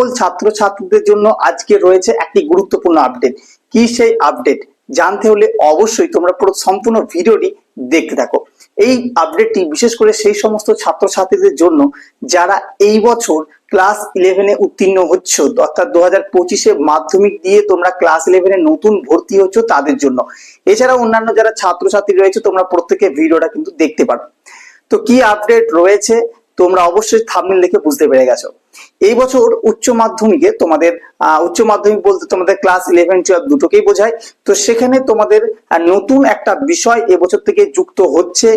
সকল ছাত্রছাত্রীদের জন্য আজকে রয়েছে একটি গুরুত্বপূর্ণ আপডেট কি সেই আপডেট জানতে হলে অবশ্যই তোমরা পুরো সম্পূর্ণ ভিডিওটি দেখতে থাকো। এই আপডেটটি বিশেষ করে সেই সমস্ত ছাত্রছাত্রীদের জন্য যারা এই বছর ক্লাস ইলেভেনে উত্তীর্ণ হচ্ছ, অর্থাৎ দু হাজার পঁচিশে মাধ্যমিক দিয়ে তোমরা ক্লাস ইলেভেনে নতুন ভর্তি হচ্ছ তাদের জন্য। এছাড়া অন্যান্য যারা ছাত্রছাত্রী রয়েছে, তোমরা প্রত্যেকে ভিডিওটা কিন্তু দেখতে পারো। তো কি আপডেট রয়েছে? তোমরা অবশ্যই থামনেল দেখে বুঝতে পেরে গেছো। এই বছর উচ্চ মাধ্যমিকে তোমাদের উচ্চ মাধ্যমিক বলতে তোমাদের ক্লাস ইলেভেন টুয়েলভ দুটোকেই বোঝায়। তো সেখানে তোমাদের নতুন একটা বিষয় এবছর থেকে যুক্ত হচ্ছে।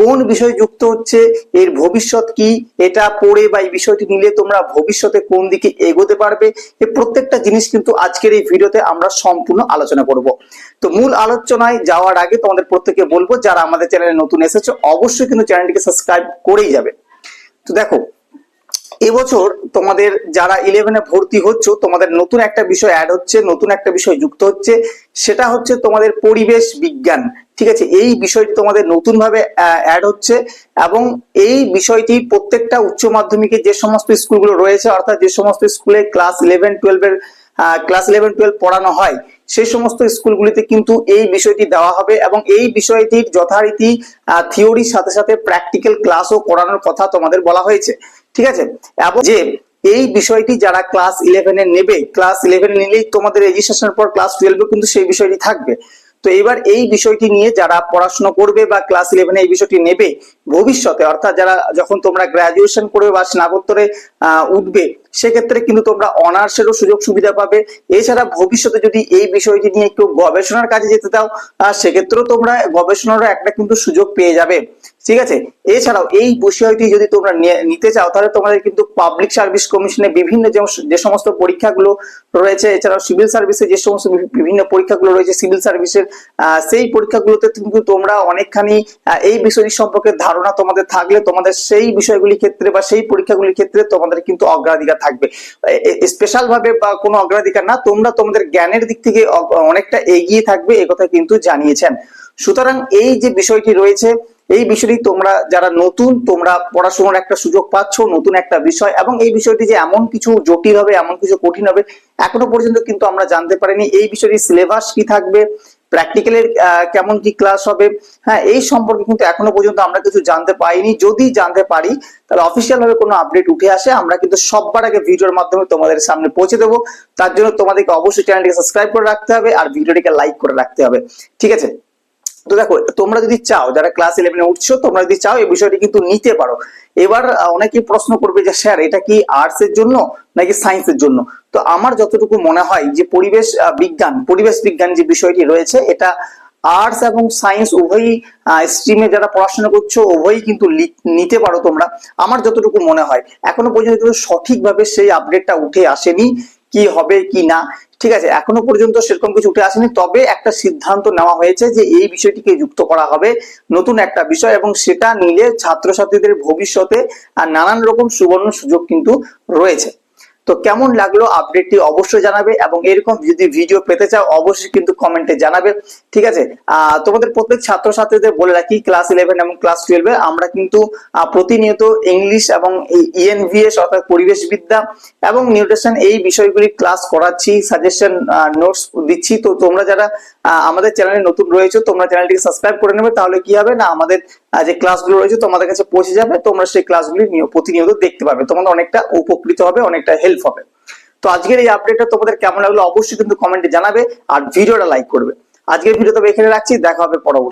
কোন বিষয় যুক্ত হচ্ছে? এর ভবিষ্যৎ কি? এটা পড়ে বা এই বিষয়টি নিলে তোমরা ভবিষ্যতে কোন দিকে এগোতে পারবে? এই প্রত্যেকটা জিনিস কিন্তু আজকের এই ভিডিওতে আমরা সম্পূর্ণ আলোচনা করব। তো মূল আলোচনায় যাওয়ার আগে তোমাদের প্রত্যেকে বলব, যারা আমাদের চ্যানেলে নতুন এসেছে, অবশ্যই কিন্তু চ্যানেলটিকে সাবস্ক্রাইব করেই যাবে। তো দেখো এবছর তোমাদের যারা ইলেভেনে ভর্তি হচ্ছ, তোমাদের নতুন একটা বিষয় অ্যাড হচ্ছে, নতুন একটা বিষয় যুক্ত হচ্ছে, সেটা হচ্ছে তোমাদের পরিবেশ বিজ্ঞান। ঠিক আছে? এই বিষয়টি তোমাদের নতুন ভাবে অ্যাড হচ্ছে এবং এই বিষয়টি প্রত্যেকটা উচ্চ মাধ্যমিকে যে সমস্ত স্কুলগুলো রয়েছে, অর্থাৎ যে সমস্ত স্কুলে ক্লাস ইলেভেন টুয়েলভের ক্লাস ইলেভেন টুয়েলভ পড়ানো হয়, সেই সমস্ত স্কুলগুলিতে কিন্তু এই বিষয়টি দেওয়া হবে এবং এই বিষয়টির যথারীতি থিওরির সাথে সাথে প্র্যাকটিক্যাল ক্লাসও করানোর কথা তোমাদের বলা হয়েছে। ঠিক আছে? এবং যে এই বিষয়টি যারা ক্লাস ইলেভেনে নেবে ক্লাস ইলেভেনে নিলেই তোমাদের রেজিস্ট্রেশনের পর ক্লাস টুয়েলভে কিন্তু সেই বিষয়টি থাকবে। তো এবার এই বিষয়টি নিয়ে যারা পড়াশোনা করবে বা ক্লাস ইলেভেনে এই বিষয়টি নেবে, ভবিষ্যতে অর্থাৎ যারা যখন তোমরা গ্রাজুয়েশন করবে বা স্নাতকোত্তরে উঠবে সেক্ষেত্রে কিন্তু তোমরা অনার্সেরও সুযোগ সুবিধা পাবে। এছাড়া ভবিষ্যতে যদি এই বিষয়টি নিয়ে একটু গবেষণার কাজে যেতে আহ, সেক্ষেত্রেও তোমরা গবেষণারও একটা কিন্তু সুযোগ পেয়ে যাবে। ঠিক আছে? এছাড়াও এই বিষয়টি যদি তোমরা নিতে চাও তাহলে তোমাদের কিন্তু পাবলিক সার্ভিস কমিশনে বিভিন্ন যে সমস্ত পরীক্ষাগুলো রয়েছে এছাড়াও সিভিল সার্ভিসে যে সমস্ত বিভি- বিভিন্ন পরীক্ষাগুলো রয়েছে সিভিল সার্ভিসের সেই পরীক্ষাগুলোতে কিন্তু তোমরা অনেকখানি এই বিষয়টি সম্পর্কে ধারণা তোমাদের থাকলে তোমাদের সেই বিষয়গুলির ক্ষেত্রে বা সেই পরীক্ষাগুলির ক্ষেত্রে তোমাদের কিন্তু অগ্রাধিকার থাকবে। স্পেশাল ভাবে বা কোনো অগ্রাধিকার না, তোমরা তোমাদের জ্ঞানের দিক থেকে অনেকটা এগিয়ে থাকবে একথা কিন্তু জানিয়েছেন। সুতরাং এই যে বিষয়টি রয়েছে, এই বিষয়টি তোমরা যারা নতুন, তোমরা পড়াশোনার একটা সুযোগ পাচ্ছ, নতুন একটা বিষয়, এবং এই বিষয়টি যে এমন কিছু জটিল হবে, এমন কিছু কঠিন হবে, এখনও পর্যন্ত কিন্তু আমরা জানতে পারিনি। এই বিষয়টি সিলেবাস কি থাকবে প্র্যাকটিক্যালের কেমন কি ক্লাস হবে? হ্যাঁ এই সম্পর্কে কিন্তু এখনও পর্যন্ত আমরা কিছু জানতে পাইনি যদি জানতে পারি তাহলে অফিসিয়াল ভাবে কোনো আপডেট উঠে আসে আমরা কিন্তু সবার আগে ভিডিওর মাধ্যমে তোমাদের সামনে পৌঁছে দেবো। তার জন্য তোমাদেরকে অবশ্যই চ্যানেলটিকে সাবস্ক্রাইব করে রাখতে হবে আর ভিডিওটিকে লাইক করে রাখতে হবে। ঠিক আছে? তো দেখো তোমরা যদি চাও যারা ক্লাস ইলেভেনে উঠছো তোমরা যদি চাও এই বিষয়টি কিন্তু নিতে পারো। এবার আহ, অনেকেই প্রশ্ন করবে যে স্যার এটা কি আর্টস এর জন্য নাকি সায়েন্সের জন্য? তো আমার যতটুকু মনে হয় যে পরিবেশ বিজ্ঞান পরিবেশ বিজ্ঞান যে বিষয়টি রয়েছে, এটা আর্টস এবং সায়েন্স উভয়ই স্ট্রিমে যারা পড়াশোনা করছ উভয়ই কিন্তু নিতে পারো তোমরা। আমার যতটুকু মনে হয়, এখনও পর্যন্ত সঠিকভাবে সেই আপডেটটা উঠে আসেনি, কি হবে, কি না। ঠিক আছে, এখনও পর্যন্ত সেরকম কিছু উঠে আসেনি, তবে একটা সিদ্ধান্ত নেওয়া হয়েছে যে এই বিষয়টিকে যুক্ত করা হবে নতুন একটা বিষয় এবং সেটা নিলে ছাত্রছাত্রীদের ভবিষ্যতে নানান রকম সুবর্ণ সুযোগ কিন্তু রয়েছে। তো কেমন লাগল আপডেটটি অবশ্যই জানাবে এবং এরকম যদি ভিডিও পেতে চাও, অবশ্যই কিন্তু কমেন্টে জানাবে। ঠিক আছে? তোমাদের প্রত্যেক ছাত্রছাত্রীদের বলে রাখি ক্লাস ইলেভেন এবং ক্লাস টুয়েলভে আমরা কিন্তু প্রতিনিয়ত ইংলিশ এবং ইএনভিএস অর্থাৎ পরিবেশ বিদ্যা এবং নিউট্রিশন এই বিষয়গুলি ক্লাস করাচ্ছি সাজেশন নোটস দিচ্ছি। তো তোমরা যারা আমাদের চ্যানেলে নতুন রয়েছে, তোমরা চ্যানেলটিকে সাবস্ক্রাইব করে নেবে, তাহলে কি হবে না, আমাদের যে ক্লাসগুলো রয়েছে, তোমাদের কাছে পৌঁছে যাবে, তোমরা সেই ক্লাসগুলি নিয়- প্রতিনিয়ত দেখতে পাবে। তোমাদের অনেকটা উপকৃত হবে, অনেকটা হেল্প হবে। তো আজকের এই আপডেটটা তোমাদের কেমন লাগল অবশ্যই কিন্তু কমেন্টে জানাবে আর ভিডিওটা লাইক করবে। আজকের ভিডিও তবে এখানে রাখছি, দেখা হবে পরবর্তী